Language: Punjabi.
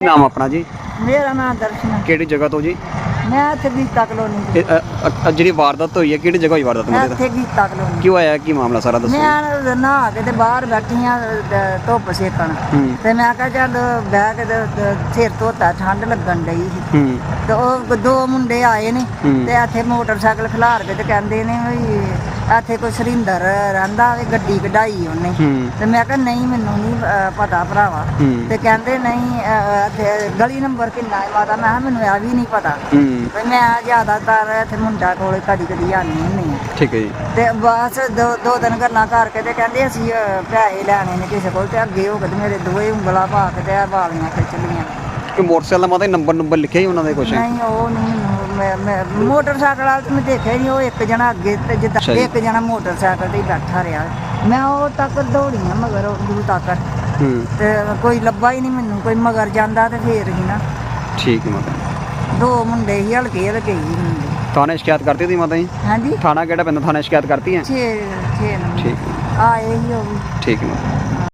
ਨਾਮ ਆਪਣਾ ਜੀ ਮੇਰਾ ਨਾਮ ਦਰਸ਼ਨ ਹੈ। ਕਿਹੜੀ ਜਗ੍ਹਾ ਤੋਂ ਜੀ ਮੈਂ ਇੱਥੇ ਗੀਤਾ ਕਲੋਨੀ ਤੋਂ ਇਹ, ਅ, ਅ, ਅ, ਜਿਹੜੀ ਵਾਰਦਾਤ ਹੋਈ ਹੈ ਕਿਹੜੀ ਜਗ੍ਹਾ ਹੋਈ ਵਾਰਦਾਤ ਮੈਂ ਮੁੰਡੇ ਦਾ ਇੱਥੇ ਗੀਤਾ ਕਲੋਨੀ। ਕਿਉਂ ਆਇਆ ਕੀ ਮਾਮਲਾ ਸਾਰਾ ਦੱਸੋ? ਮੈਂ ਨਹਾ ਕੇ ਤੇ ਬਾਹਰ ਬੈਠੀ ਆ ਧੁੱਪ ਸੇਕਣ। ਹੂੰ। ਤੇ ਮੈਂ ਕਿਹਾ ਚੱਲ ਬਹਿ ਕੇ ਤੇ- ਤੇ ਸਿਰ ਧੋਤਾ ਠੰਡ ਲੱਗਣ ਡਈ ਸੀ। ਹੂੰ। ਤੇ ਉਹ ਦੋ ਮੁੰਡੇ ਆਏ ਨੇ ਹੂੰ। ਤੇ ਇੱਥੇ ਮੋਟਰਸਾਈਕਲ ਖਿਲਾਰ ਕੇ ਤੇ ਕਹਿੰਦੇ ਨੇ ਵੀ ਇੱਥੇ ਕੋਈ ਸਰਿੰਦਰ ਰਹਿੰਦਾ ਵੀ ਗੱਡੀ ਕਢਾਈ ਉਹਨੇ। ਹੂੰ। ਤੇ ਮੈਂ ਕਿਹਾ ਨਹੀਂ ਮੈਨੂੰ ਨਹੀਂ ਪਤਾ ਭਰਾਵਾ। ਹੂੰ। ਤੇ ਕਹਿੰਦੇ ਨਹੀਂ ਇੱਥੇ ਗਲੀ ਨੰਬਰ ਕਿੰਨਾ ਹੈ ਮਾਤਾ? ਮੈਂ ਕਿਹਾ ਮੈਨੂੰ ਇਹ ਵੀ ਨਹੀਂ ਪਤਾ। ਹੂੰ। ਮੈਂ ਜ਼ਿਆਦਾਤਰ ਇੱਥੇ ਮੁੰਡਾ ਕੋਲ ਕਦੀ ਕਦੀ ਆਨੀ ਹੁੰਦੀ ਹਾਂ। ਠੀਕ ਹੈ ਜੀ। ਤੇ ਬਸ ਦੋ ਦੋ ਦਿਨ ਗੱਲਾਂ ਕਰਕੇ ਤੇ ਕਹਿੰਦੇ ਅਸੀਂ ਅਹ, ਪੈਸੇ ਲੈਣੇ ਨੇ ਕਿਸੇ ਕੋਲ ਤੇ ਅੱਗੇ ਹੋ ਕੇ ਤੇ ਮੇਰੇ ਦੋਵੇਂ ਉਂਗਲਾਂ ਪਾ ਕੇ ਤੇ ਇਹ ਵਾਲੀਆਂ ਖਿੱਚ ਲਈਆਂ। ਕਿ ਮੋਟਰਸਾਈਕਲ ਦਾ ਮਾਤਾ ਨੰਬਰ ਨੰਬਰ ਲਿਖਿਆ ਹੀ ਉਹਨਾਂ ਦੇ ਕੁਛ? ਨਹੀਂ ਉਹ ਨਹੀਂ ਮੈਨੂੰ ਮੈਂ- ਮੈਂ ਮੋਟਰਸਾਈਕਲ ਵਾਲਾ ਤੇ ਮੈਂ ਦੇਖਿਆ ਨਹੀਂ ਉਹ ਇੱਕ ਜਣਾ ਅੱਗੇ ਤੇ ਜਿੱਦਾਂ ਜੀ। ਇੱਕ ਜਣਾ ਮੋਟਰਸਾਈਕਲ ਤੇ ਹੀ ਬੈਠਾ ਰਿਹਾ। ਮੈਂ ਉਹ ਤੱਕ ਦੌੜੀ ਆ ਮਗਰ ਉਹ ਦੂਰ ਤੱਕ। ਹੂੰ। ਤੇ ਕੋਈ ਲੱਭਾ ਹੀ ਨਹੀਂ ਮੈਨੂੰ ਕੋਈ ਮਗਰ ਜਾਂਦਾ ਤੇ ਫੇਰ ਹੀ ਨਾ। ਠੀਕ ਹੈ ਮਾਤਾ। ਦੋ ਮੁੰਡੇ ਹੀ ਹਲਕੇ ਹਲਕੇ ਹੀ ਮੁੰਡੇ। ਥਾਣੇ ਸ਼ਿਕਾਇਤ ਕਰਤੀ ਤੁਸੀਂ ਮਾਤਾ ਜੀ? ਹਾਂਜੀ। ਥਾਣਾ ਕਿਹੜਾ ਪੈਂਦਾ ਥਾਣੇ ਸ਼ਿਕਾਇਤ ਕਰਤੀ ਹੈ? 6 6 ਨੰਬਰ। ਠੀਕ ਆਏ ਹੀ ਉਹ ਵੀ। ਠੀਕ ਹੈ ਮਾਤਾ।